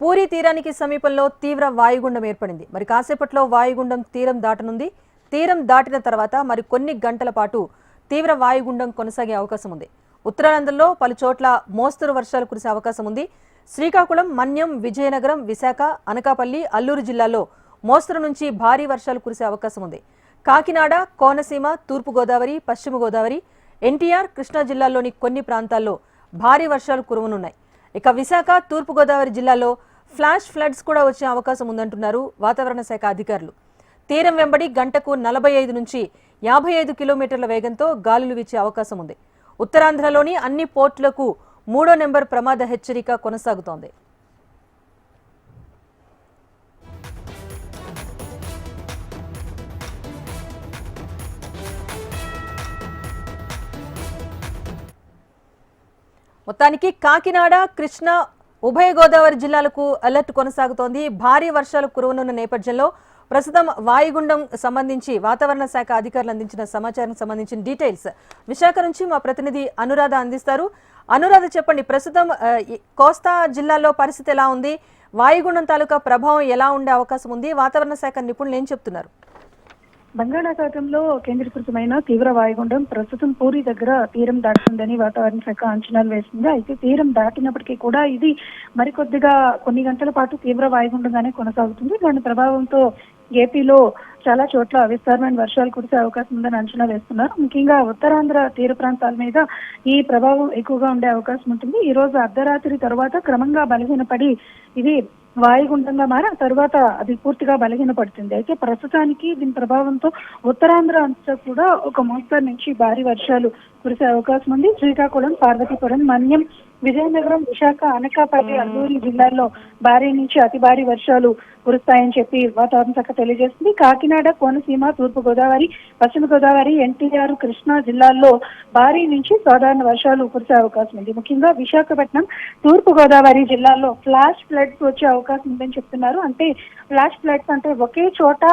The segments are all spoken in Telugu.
పూరి తీరానికి సమీపంలో తీవ్ర వాయుగుండం ఏర్పడింది. మరి కాసేపట్లో వాయుగుండం తీరం దాటనుంది. తీరం దాటిన తర్వాత మరి కొన్ని గంటల పాటు తీవ్ర వాయుగుండం కొనసాగే అవకాశం ఉంది. ఉత్తరాంధ్రలో పలు చోట్ల మోస్తరు వర్షాలు కురిసే అవకాశం ఉంది. శ్రీకాకుళం మన్యం విజయనగరం విశాఖ అనకాపల్లి అల్లూరు జిల్లాల్లో మోస్తరు నుంచి భారీ వర్షాలు కురిసే అవకాశం ఉంది. కాకినాడ కోనసీమ తూర్పు గోదావరి పశ్చిమ గోదావరి ఎన్టీఆర్ కృష్ణా జిల్లాల్లోని కొన్ని ప్రాంతాల్లో భారీ వర్షాలు కురవనున్నాయి. ఇక విశాఖ తూర్పు గోదావరి జిల్లాలో ఫ్లాష్ ఫ్లడ్స్ కూడా వచ్చే అవకాశం ఉందంటున్నారు వాతావరణ శాఖ అధికారులు. తీరం వెంబడి గంటకు నలభై ఐదు నుంచి యాభై ఐదు కిలోమీటర్ల వేగంతో గాలులు వీచే అవకాశం ఉంది. ఉత్తరాంధ్రలోని అన్ని పోర్టులకు మూడో నెంబర్ ప్రమాద హెచ్చరిక కొనసాగుతోంది. మొత్తానికి కాకినాడ కృష్ణా ఉభయ గోదావరి జిల్లాలకు అలర్ట్ కొనసాగుతోంది. భారీ వర్షాలు కురవనున్న నేపథ్యంలో ప్రస్తుతం వాయుగుండం సంబంధించి వాతావరణ శాఖ అధికారులు అందించిన సమాచారం సంబంధించిన డీటెయిల్స్ విశాఖ నుంచి మా ప్రతినిధి అనురాధ అందిస్తారు. అనురాధ చెప్పండి ప్రస్తుతం కోస్తా జిల్లాలో పరిస్థితి ఎలా ఉంది? వాయుగుండం తాలూకా ప్రభావం ఎలా ఉండే అవకాశం ఉంది? వాతావరణ శాఖ నిపుణులు ఏం చెప్తున్నారు? బంగాళాఖాతంలో కేంద్రీకృతమైన తీవ్ర వాయుగుండం ప్రస్తుతం పూరి దగ్గర తీరం దాటుతుందని వాతావరణ శాఖ అంచనాలు వేసింది. అయితే తీరం దాటినప్పటికీ కూడా ఇది మరికొద్దిగా కొన్ని గంటల పాటు తీవ్ర వాయుగుండంగానే కొనసాగుతుంది. దాని ప్రభావంతో ఏపీలో చాలా చోట్ల విస్తారమైన వర్షాలు కురిసే అవకాశం ఉందని అంచనా వేస్తున్నారు. ముఖ్యంగా ఉత్తరాంధ్ర తీర ప్రాంతాల మీద ఈ ప్రభావం ఎక్కువగా ఉండే అవకాశం ఉంటుంది. ఈ రోజు అర్ధరాత్రి తర్వాత క్రమంగా బలహీనపడి ఇది వాయుగుండంగా మారి తర్వాత అది పూర్తిగా బలహీనపడుతుంది. అయితే ప్రస్తుతానికి దీని ప్రభావంతో ఉత్తరాంధ్ర అంతా కూడా ఒక మోస్తరు నుంచి భారీ వర్షాలు కురిసే అవకాశం ఉంది. శ్రీకాకుళం పార్వతీపురం మన్యం విజయనగరం విశాఖ అనకాపల్లి అల్లూరి జిల్లాల్లో భారీ నుంచి అతి భారీ వర్షాలు కురుస్తాయని చెప్పి వాతావరణ శాఖ తెలియజేస్తుంది. కాకి కాకినాడ కోనసీమ తూర్పు గోదావరి పశ్చిమ గోదావరి ఎన్టీఆర్ కృష్ణా జిల్లాల్లో భారీ నుంచి సాధారణ వర్షాలు కురిసే అవకాశం ఉంది. ముఖ్యంగా విశాఖపట్నం తూర్పు గోదావరి జిల్లాల్లో ఫ్లాష్ ఫ్లడ్స్ వచ్చే అవకాశం ఉందని చెప్తున్నారు. అంటే ఫ్లాష్ ఫ్లడ్స్ అంటే ఒకే చోట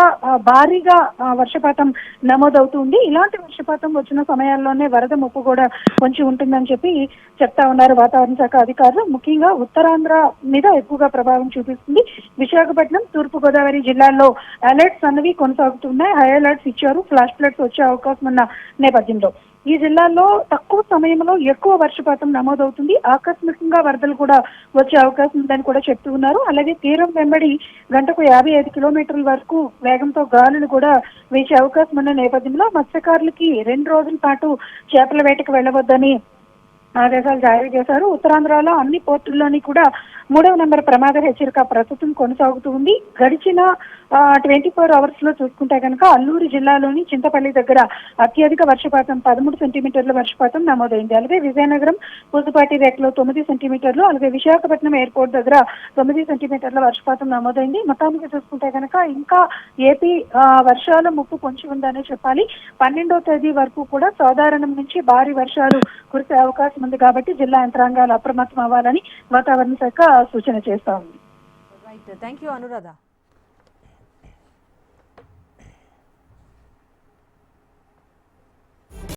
భారీగా వర్షపాతం నమోదవుతుంది ఇలాంటి వర్షపాతం వచ్చిన సమయాల్లోనే వరద ముప్పు కూడా కొంచెం ఉంటుందని చెప్పి చెప్తా ఉన్నారు వాతావరణ శాఖ అధికారులు. ముఖ్యంగా ఉత్తరాంధ్ర మీద ఎక్కువగా ప్రభావం చూపిస్తుంది. విశాఖపట్నం తూర్పు గోదావరి జిల్లాల్లో అలర్ట్స్ అన్నవి కొనసాగుతున్నాయి. హై అలర్ట్స్ ఇచ్చారు. ఫ్లాష్ ఫ్లడ్స్ వచ్చే అవకాశం ఉన్న నేపథ్యంలో. ఈ జిల్లాలో తక్కువ సమయంలో ఎక్కువ వర్షపాతం నమోదవుతుంది. ఆకస్మికంగా వరదలు కూడా వచ్చే అవకాశం ఉందని కూడా చెప్తూ ఉన్నారు. అలాగే తీరం వెంబడి గంటకు యాభై ఐదు కిలోమీటర్ల వరకు వేగంతో గాలులు కూడా వీచే అవకాశం ఉన్న నేపథ్యంలో మత్స్యకారులకి రెండు రోజుల పాటు చేపల వేటకు వెళ్ళవద్దని ఆదేశాలు జారీ చేశారు. ఉత్తరాంధ్రలో అన్ని పోర్టుల్లోని కూడా మూడవ నెంబర్ ప్రమాద హెచ్చరిక ప్రస్తుతం కొనసాగుతూ ఉంది. గడిచిన ట్వంటీ ఫోర్ అవర్స్లో చూసుకుంటే కనుక అల్లూరు జిల్లాలోని చింతపల్లి దగ్గర అత్యధిక వర్షపాతం పదమూడు సెంటీమీటర్ల వర్షపాతం నమోదైంది. అలాగే విజయనగరం పూసపాటి రేఖలో తొమ్మిది సెంటీమీటర్లు అలాగే విశాఖపట్నం ఎయిర్పోర్ట్ దగ్గర తొమ్మిది సెంటీమీటర్ల వర్షపాతం నమోదైంది. మొత్తానికి చూసుకుంటే కనుక ఇంకా ఏపీ ఆ, వర్షాల ముప్పు పొంచి ఉందనే చెప్పాలి. పన్నెండో తేదీ వరకు కూడా సాధారణం నుంచి భారీ వర్షాలు కురిసే అవకాశం ఉంది కాబట్టి జిల్లా యంత్రాంగాలు అప్రమత్తం అవ్వాలని వాతావరణ శాఖ సూచన చేస్తా ఉంది రైట్ థ్యాంక్ యూ అనురాధ